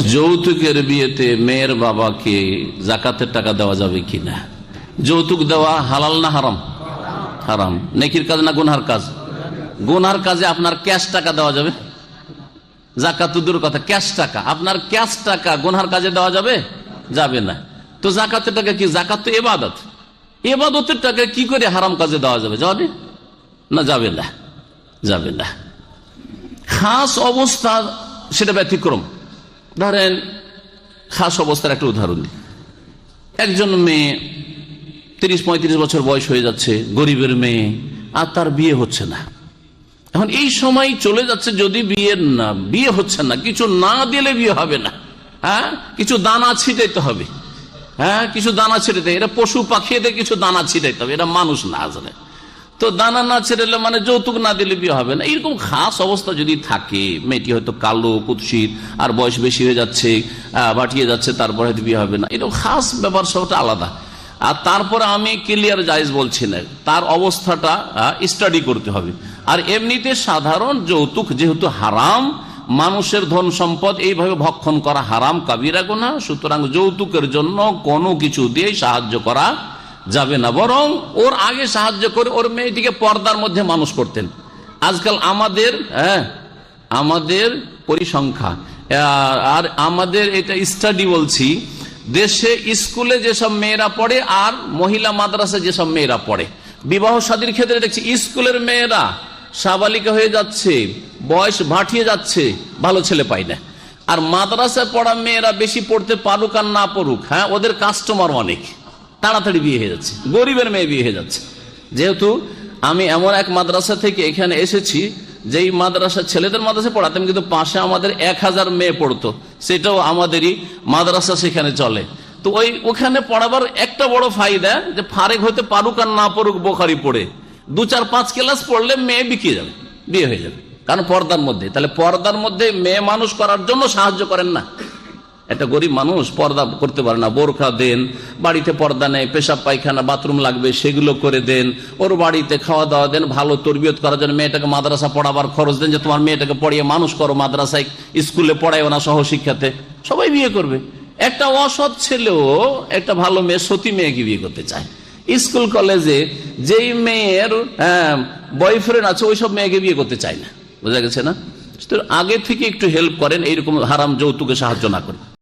যৌতুকের বিয়েতে মেয়ের বাবাকে জাকাতের টাকা দেওয়া যাবে কিনা? যৌতুক দেওয়া হালাল না হারাম? হারাম। নেকির কাজ না গুনহার কাজ? গুনহার কাজে আপনার ক্যাশ টাকা দেওয়া যাবে? জাকাত দূর কথা, ক্যাশ টাকা। আপনার ক্যাশ টাকা গুনহার কাজে দেওয়া যাবে? যাবে না। তো জাকাতের টাকা কি? জাকাত তো এবাদত এবাদতের টাকা কি করে হারাম কাজে দেওয়া যাবে? যাবে? না যাবে না। যাবে না। খাস অবস্থা সেটা ব্যতিক্রম। ধরেন, খাস অবস্থার একটা উদাহরণ। একজন মেয়ে, তিরিশ পঁয়ত্রিশ বছর বয়স হয়ে যাচ্ছে, গরিবের মেয়ে, আর তার বিয়ে হচ্ছে না। এখন এই সময় চলে যাচ্ছে যদি বিয়ে না, বিয়ে হচ্ছে না, কিছু না দিলে বিয়ে হবে না। হ্যাঁ? কিছু দানা ছিটাইতে হবে। হ্যাঁ? কিছু দানা ছিটাইতে এটা পশু পাখিদের কিছু দানা ছিটাইতে হবে। এটা মানুষ না আসলে তো দানা না ছেড়েলে মানে যৌতুক না দিলে বিয়ে হবে না। এরকম খাস অবস্থা যদি থাকে, মেয়েটি হয়তো কালো, কুৎসিত, আর বয়স বেশি হয়ে যাচ্ছে বাটিয়ে যাচ্ছে, তারপর হয়তো বিয়ে হবে না। এরকম খাস ব্যাপার সবটা আলাদা। আর তারপরে আমি ক্লিয়ার জায়জ বলছি না, তার অবস্থাটা স্টাডি করতে হবে। আর এমনিতে সাধারণ যৌতুক যেহেতু হারাম, মানুষের ধন সম্পদ এইভাবে ভক্ষণ করা হারাম, কাবিরা গোনা সুতরাং যৌতুকের জন্য কোনো কিছু দিয়ে সাহায্য করা যাবে না। বরং ওর আগে সাহায্য করে ওর মেয়েটিকে পর্দার মধ্যে মানুষ করতেন। আজকাল আমাদের হ্যাঁ আমাদের পরিসংখ্যা, আর আমাদের এটা স্টাডি বলছি, দেশে স্কুলে যেসব মেয়েরা পড়ে আর মহিলা মাদ্রাসা যেসব মেয়েরা পড়ে। বিবাহ সাদীর ক্ষেত্রে দেখছি স্কুলের মেয়েরা সাবালিকা হয়ে যাচ্ছে, বয়স ভাটিয়ে যাচ্ছে, ভালো ছেলে পাই না। আর মাদ্রাসায় পড়া মেয়েরা বেশি পড়তে পারুক আর না পড়ুক হ্যাঁ ওদের কাস্টমার অনেক। তাড়াতাড়ি বিয়ে হয়ে যাচ্ছে, গরিবের মেয়ে বিয়ে হয়ে যাচ্ছে। যেহেতু আমি এমন এক মাদ্রাসা থেকে এখানে এসেছি, যেই মাদ্রাসা ছেলেদের মাদ্রাসা পড়াতাম, কিন্তু পাশে আমাদের এক হাজার মেয়ে পড়তো, সেটাও আমাদেরই মাদ্রাসা সেখানে চলে। তো ওই, ওখানে পড়াবার একটা বড় ফায়দা, যে ফারেক হতে পারুক আর না পড়ুক বোখারি পড়ে। দু চার পাঁচ ক্লাস পড়লে মেয়ে বিকিয়ে যাবে, বিয়ে হয়ে যাবে। কারণ পর্দার মধ্যে, তাহলে পর্দার মধ্যে মেয়ে মানুষ করার জন্য সাহায্য করেন না। একটা গরিব মানুষ পর্দা করতে পারে না, বোরখা দেন, বাড়িতে পর্দা নেই, পেশাব পায়খানা, বাথরুম লাগবে, সেগুলো করে দেন, ওর বাড়িতে খাওয়া দাওয়া দেন, ভালো তরবিয়ত করার জন্য মেয়েটাকে মাদ্রাসা পড়াবার খরচ দেন যে তোমার মেয়েটাকে পড়িয়ে মানুষ করো মাদ্রাসায়, স্কুলে পড়ায় না সহ শিক্ষাতে সবাই বিয়ে করবে। একটা অসৎ ছেলেও একটা ভালো মেয়ে, সতী মেয়েকে বিয়ে করতে চায়। স্কুল, কলেজে যেই মেয়ের বয়ফ্রেন্ড আছে, ওইসব মেয়েকে বিয়ে করতে চায় না। বোঝা গেছে না? আগে থেকে একটু হেল্প করেন, এইরকম হারাম যৌতুকে সাহায্য না করেন